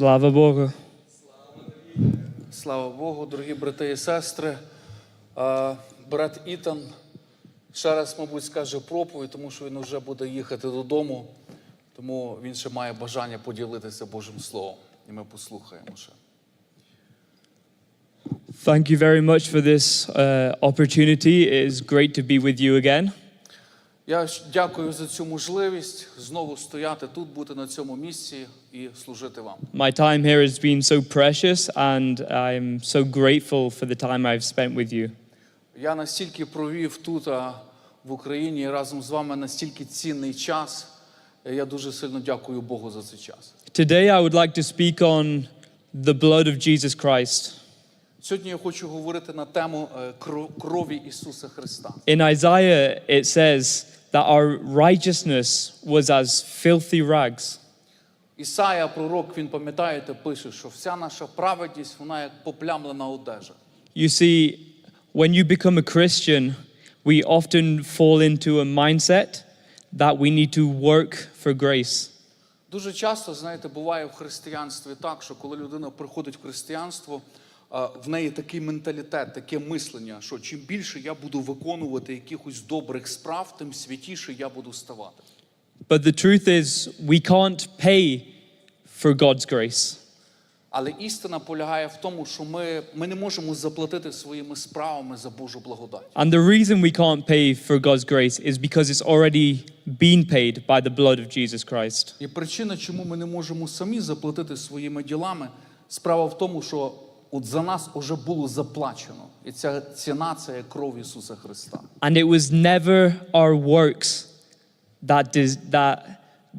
Слава Богу. Слава Богу, дорогі брати і сестри. Брат Ітан ще раз, мабуть, скаже проповідь, тому що він вже буде їхати додому, тому він ще має бажання поділитися Божим Словом. І ми послухаємо ще. Thank you very much for this uh, opportunity. It is great to be with you again. Я дякую за цю можливість знову стояти тут, бути на цьому місці і служити вам. My time here has been so precious, and I'm so grateful for the time I've spent with you. Я настільки провів тут в Україні разом з вами настільки цінний час. Я дуже сильно дякую Богу за цей час. Today, I would like to speak on the blood of Jesus Christ. Сьогодні я хочу говорити на тему е, крові Ісуса Христа. In Isaiah, it says that our righteousness was as filthy rags. Ісая, пророк, він пам'ятаєте, пише, що вся наша праведність, вона як поплямлена одежа. You see, when you become a Christian, we often fall into a mindset that we need to work for grace. Дуже часто, знаєте, буває в християнстві так, що коли людина приходить в християнство, в неї такий менталітет, таке мислення, що чим більше я буду виконувати якихось добрих справ, тим святіше я буду ставати. But the truth is, we can't pay for God's grace. Але істина полягає в тому, що ми, ми не можемо заплатити своїми справами за Божу благодать. And the reason we can't pay for God's grace is because it's already been paid by the blood of Jesus Christ. І причина, чому ми не можемо самі заплатити своїми ділами, справа в тому, що от за нас уже було заплачено. І ця ціна це є кров Ісуса Христа. And it was never our works that, that,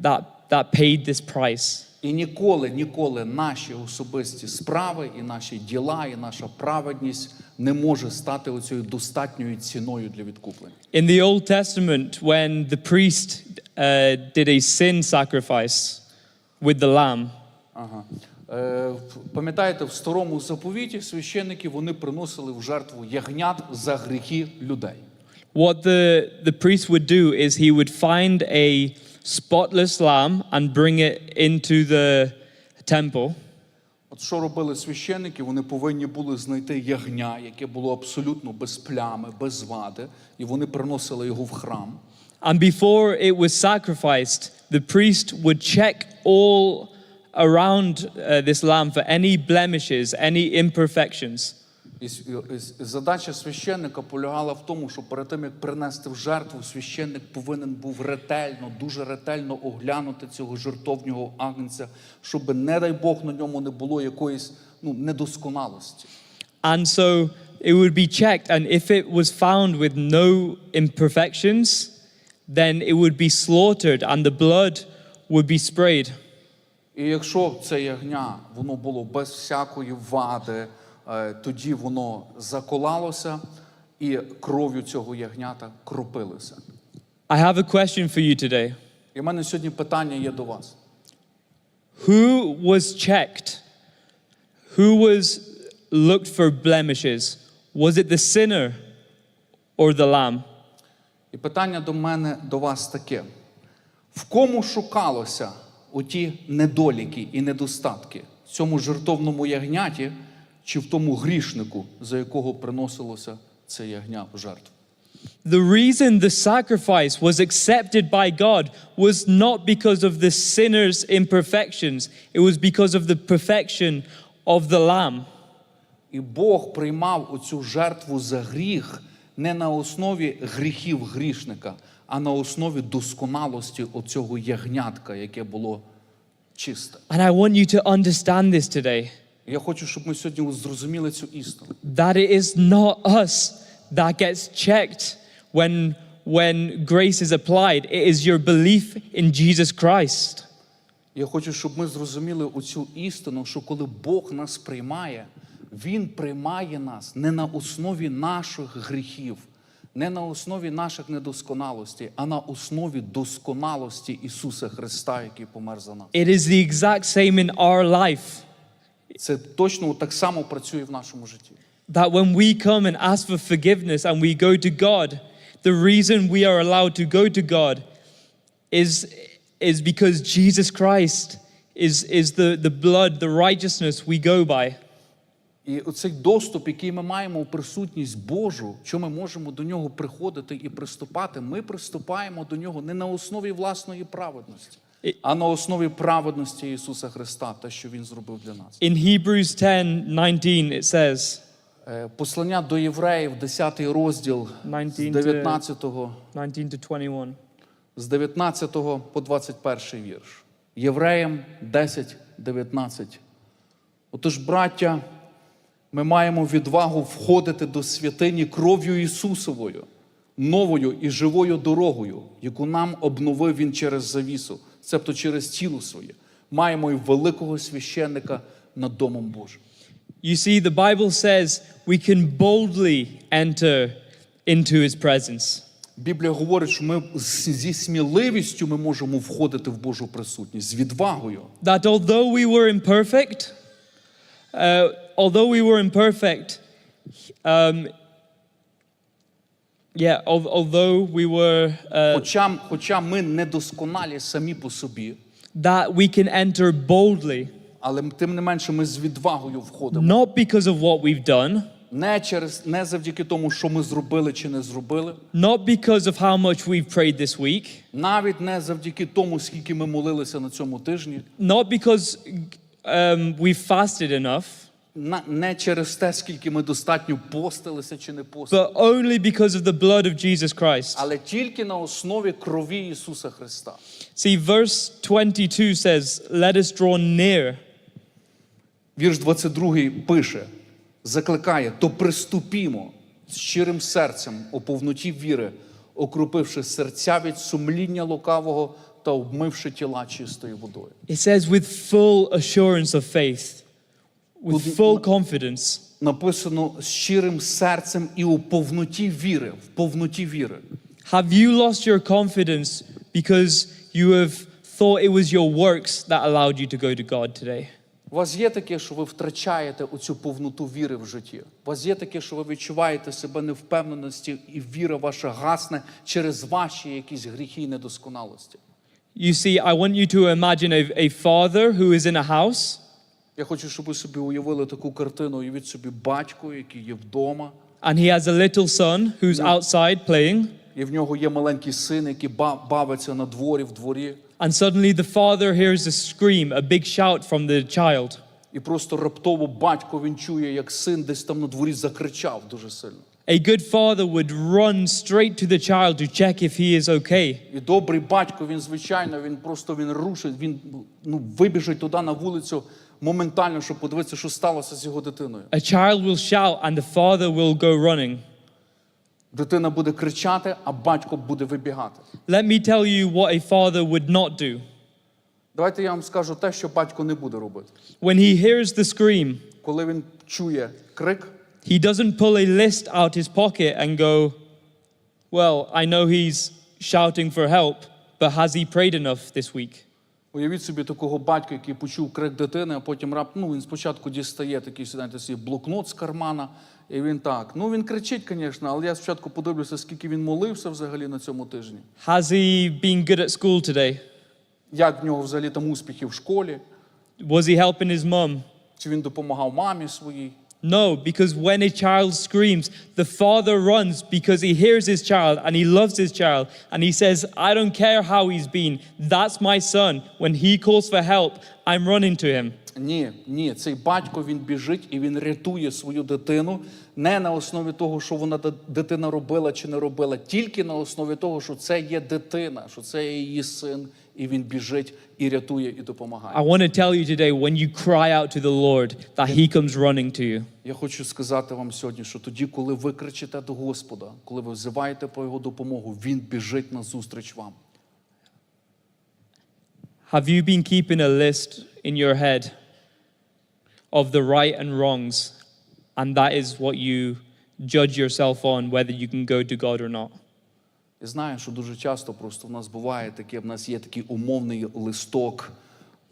that, that paid this price. І ніколи, ніколи наші особисті справи, і наші діла, і наша праведність не може стати оцією достатньою ціною для відкуплення. In the Old Testament, when the priest uh, did a sin sacrifice with the lamb, Ага. Е, пам'ятаєте, в старому заповіті священники вони приносили в жертву ягнят за гріхи людей. what the, the priest would do is he would find a spotless lamb and bring it into the temple. От що робили священники? Вони повинні були знайти ягня, яке було абсолютно без плями, без вади, і вони приносили його в храм. And before it was sacrificed, the priest would check all around uh, this lamb for any blemishes, any imperfections. І с- і с- задача священника полягала в тому, що перед тим як принести в жертву, священник повинен був ретельно, дуже ретельно оглянути цього жертовнього агнця, щоб, не дай Бог, на ньому не було якоїсь ну, недосконалості. And so it would be checked, and if it was found with no imperfections, then it would be slaughtered and the blood would be sprayed. І якщо це ягня воно було без всякої вади, е, тоді воно заколалося і кров'ю цього ягнята кропилося. I have a question for you today. І в мене сьогодні питання є до вас. Who was checked? Who was looked for blemishes? Was it the sinner or the lamb? І питання до мене до вас таке: в кому шукалося оті недоліки і недостатки? В цьому жертовному ягняті чи в тому грішнику, за якого приносилося це ягня в жертву? The reason the sacrifice was accepted by God was not because of the sinner's imperfections, it was because of the perfection of the lamb. І Бог приймав оцю жертву за гріх не на основі гріхів грішника, а на основі досконалості оцього ягнятка, яке було чисте. And I want you to understand this today Я хочу, щоб ми сьогодні зрозуміли цю істину. that it is not us that gets checked when, when grace is applied, it is your belief in Jesus Christ. Я хочу, щоб ми зрозуміли оцю істину, що коли Бог нас приймає, Він приймає нас не на основі наших гріхів, не на основі наших недосконалостей, а на основі досконалості Ісуса Христа, який помер за нас. It is the exact same in our life. Це точно так само працює в нашому житті. that when we come and ask for forgiveness and we go to God, the reason we are allowed to go to God is, is because Jesus Christ is, is the, the blood, the righteousness we go by. І оцей доступ, який ми маємо у присутність Божу, що ми можемо до нього приходити і приступати, ми приступаємо до нього не на основі власної праведності, а на основі праведності Ісуса Христа, те, що Він зробив для нас. In Hebrews 10 19, it says, Е, Послання до євреїв, 10 розділ, з 19 19, 19 21. з 19 по 21 вірш. Євреям 10, 19. Отож, браття, ми маємо відвагу входити до святині кров'ю Ісусовою, новою і живою дорогою, яку нам обновив Він через завісу, цебто через тіло своє. Маємо і великого священника над Домом Божим. You see, the Bible says we can boldly enter into his presence. Біблія говорить, що ми зі сміливістю ми можемо входити в Божу присутність, з відвагою. That although we were imperfect, uh, although we were imperfect, um, yeah, al- although we were, uh, Хоча, хоча ми недосконалі самі по собі, that we can enter boldly, але тим не менше ми з відвагою входимо. not because of what we've done, Не через не завдяки тому, що ми зробили чи не зробили, not because of how much we've prayed this week, навіть не завдяки тому, скільки ми молилися на цьому тижні, not because um, we've fasted enough, на- не через те, скільки ми достатньо постилися чи не постили, but only because of the blood of Jesus Christ. але тільки на основі крові Ісуса Христа. See, verse 22 says, Let us draw near. Вірш 22 пише, закликає, то приступімо з щирим серцем у повноті віри, окропивши серця від сумління лукавого та обмивши тіла чистою водою. It says, with full assurance of faith, with full confidence. Написано з щирим серцем і у повноті віри, в повноті віри. Have you lost your confidence because you have thought it was your works that allowed you to go to God today? У вас є таке, що ви втрачаєте оцю повноту віри в житті. У вас є таке, що ви відчуваєте себе невпевненості, і віра ваша гасне через ваші якісь гріхи і недосконалості. You see, I want you to imagine a, a father who is in a house Я хочу, щоб ви собі уявили таку картину, уявіть собі батько, який є вдома, and he has a little son who's outside playing, і в нього є маленький син, який ба- бавиться на дворі, в дворі, and suddenly the father hears a scream, a big shout from the child. і просто раптово батько він чує, як син десь там на дворі закричав дуже сильно. A good father would run straight to the child to check if he is okay. І добрий батько, він звичайно, він просто він рушить, він ну вибіжить туди на вулицю моментально, щоб подивитися, що сталося з його дитиною. A child will shout and the father will go running. Дитина буде кричати, а батько буде вибігати. Let me tell you what a father would not do. Давайте я вам скажу те, що батько не буде робити. When he hears the scream, Коли він чує крик, he doesn't pull a list out his pocket and go, Well, I know he's shouting for help, but has he prayed enough this week? Уявіть собі такого батька, який почув крик дитини, а потім рап, ну він спочатку дістає такий знаєте, свій блокнот з кармана, і він так. Ну він кричить, звісно, але я спочатку подивлюся, скільки він молився взагалі на цьому тижні. Has he been good at school today? Як в нього взагалі там успіхи в школі, Was he helping his mum? чи він допомагав мамі своїй. No, because when a child screams, the father runs because he hears his child and he loves his child. And he says, I don't care how he's been. That's my son. When he calls for help, I'm running to him. Ні, ні, цей батько він біжить і він рятує свою дитину не на основі того, що вона дитина робила чи не робила, тільки на основі того, що це є дитина, що це є її син, і він біжить і рятує, і допомагає. I want to tell you today when you cry out to the Lord, that he comes running to you. Я хочу сказати вам сьогодні, що тоді, коли ви кричите до Господа, коли ви взиваєте по його допомогу, він біжить на зустріч вам. Have you been keeping a list in your head of the right and wrongs? And that is what you judge yourself on whether you can go to God or not. Я знаю, що дуже часто просто в нас буває таке, в нас є такий умовний листок,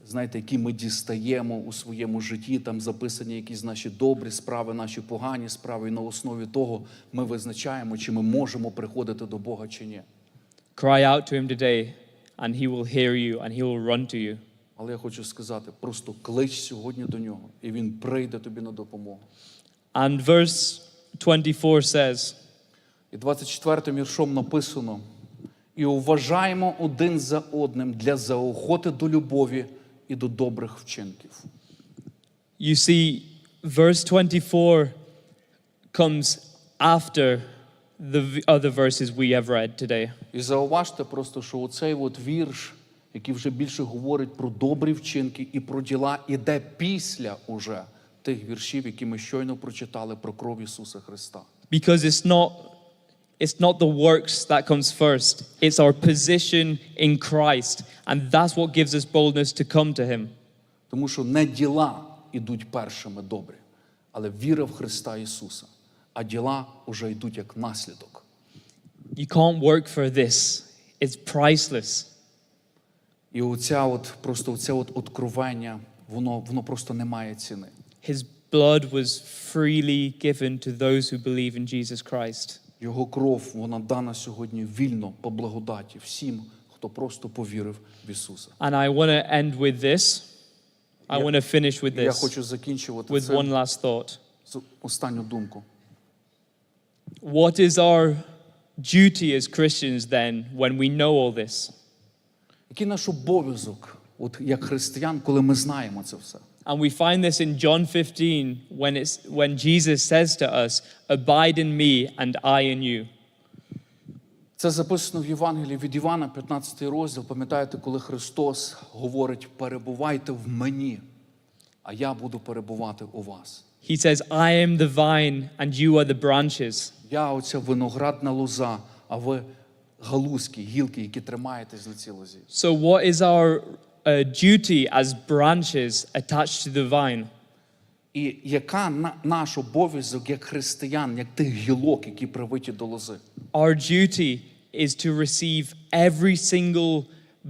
знаєте, який ми дістаємо у своєму житті, там записані якісь наші добрі справи, наші погані справи, і на основі того ми визначаємо, чи ми можемо приходити до Бога чи ні. Cry out to him today, and he will hear you and he will run to you. Але я хочу сказати: просто клич сьогодні до нього, і він прийде тобі на допомогу. And verse 24 says, І 24 віршом написано: і уважаємо один за одним для заохоти до любові і до добрих вчинків. You see, verse 24 comes after the other verses we have read today. І зауважте просто, що оцей от вірш, який вже більше говорить про добрі вчинки і про діла, іде після уже тих віршів, які ми щойно прочитали про кров Ісуса Христа. Because it's not, it's not the works that comes first, it's our position in Christ. And that's what gives us boldness to come to Him. Тому що не діла ідуть першими добрі, але віра в Христа Ісуса, а діла вже йдуть як наслідок. You can't work for this, it's priceless. І оця от просто оце от откровення, воно, воно просто не має ціни. His blood was freely given to those who believe in Jesus Christ. Його кров, вона дана сьогодні вільно по благодаті всім, хто просто повірив в Ісуса. And I want to end with this. I want to finish with І Я хочу закінчувати with one last thought. останню думку. What is our duty as Christians then when we know all this? Який наш обов'язок, от як християн, коли ми знаємо це все? And we find this in John 15 when, it's, when Jesus says to us, Abide in me and I in you. Це записано в Євангелії від Івана, 15 розділ. Пам'ятаєте, коли Христос говорить: перебувайте в мені, а я буду перебувати у вас. He says, I am the vine and you are the branches. Я оця виноградна лоза, а ви галузки, гілки, які тримаєтесь на цій лозі. So, what is our uh, duty as branches attached to the vine? І яка на- наш обов'язок як християн, як тих гілок, які привиті до лози? Our duty is to receive every single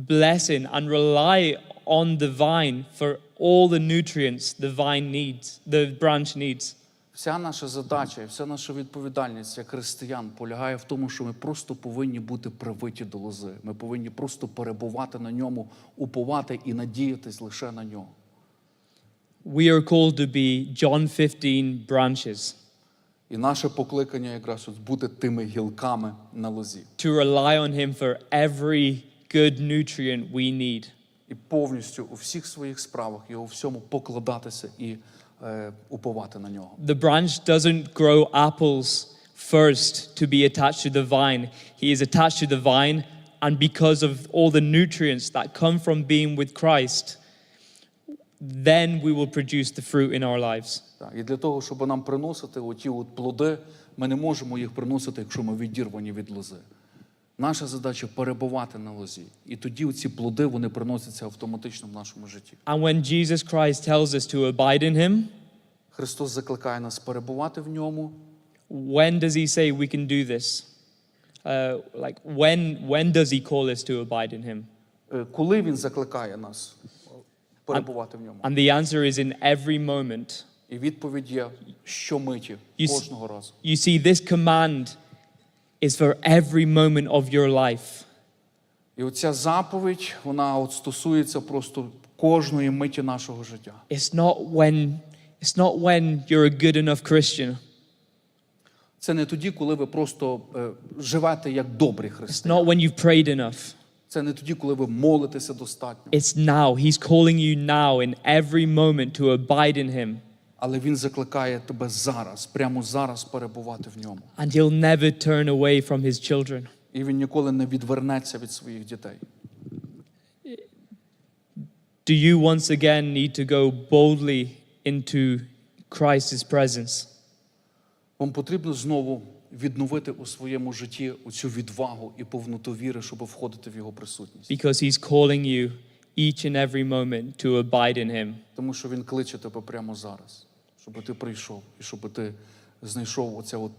blessing and rely on the vine for all the nutrients the vine needs, the branch needs. Вся наша задача і вся наша відповідальність як християн полягає в тому, що ми просто повинні бути привиті до лози. Ми повинні просто перебувати на ньому, уповати і надіятись лише на нього. We are called to be John 15 branches, І наше покликання якраз от бути тими гілками на лозі. to rely on Him for every good nutrient we need. І повністю у всіх своїх справах і у всьому покладатися і уповати на нього. The branch doesn't grow apples first to be attached to the vine. He is attached to the vine, and because of all the nutrients that come from being with Christ, then we will produce the fruit in our lives. Так, І для того, щоб нам приносити оті от плоди, ми не можемо їх приносити, якщо ми відірвані від лози. Наша задача перебувати на лозі. І тоді ці плоди вони приносяться автоматично в нашому житті. And when Jesus Christ tells us to abide in Him, Христос закликає нас перебувати в ньому. when does He say we can do this? Uh, like when when does He call us to abide in Him? Е, Коли Він закликає нас перебувати в ньому? And the answer is in every moment. І відповідь є щомиті, кожного разу. You see, this command is for every moment of your life. І оця заповідь, вона от стосується просто кожної миті нашого життя. It's not when it's not when you're a good enough Christian. Це не тоді, коли ви просто е, живете як добрі It's християни. not when you've prayed enough. Це не тоді, коли ви молитеся достатньо. It's now. He's calling you now in every moment to abide in him. Але він закликає тебе зараз, прямо зараз перебувати в ньому. And he'll never turn away from his children. І він ніколи не відвернеться від своїх дітей. Do you once again need to go boldly into Christ's presence? Вам потрібно знову відновити у своєму житті оцю відвагу і повноту віри, щоб входити в його присутність. Because he's calling you each and every moment to abide in him. Тому що він кличе тебе прямо зараз, щоб ти прийшов і щоб ти знайшов оце от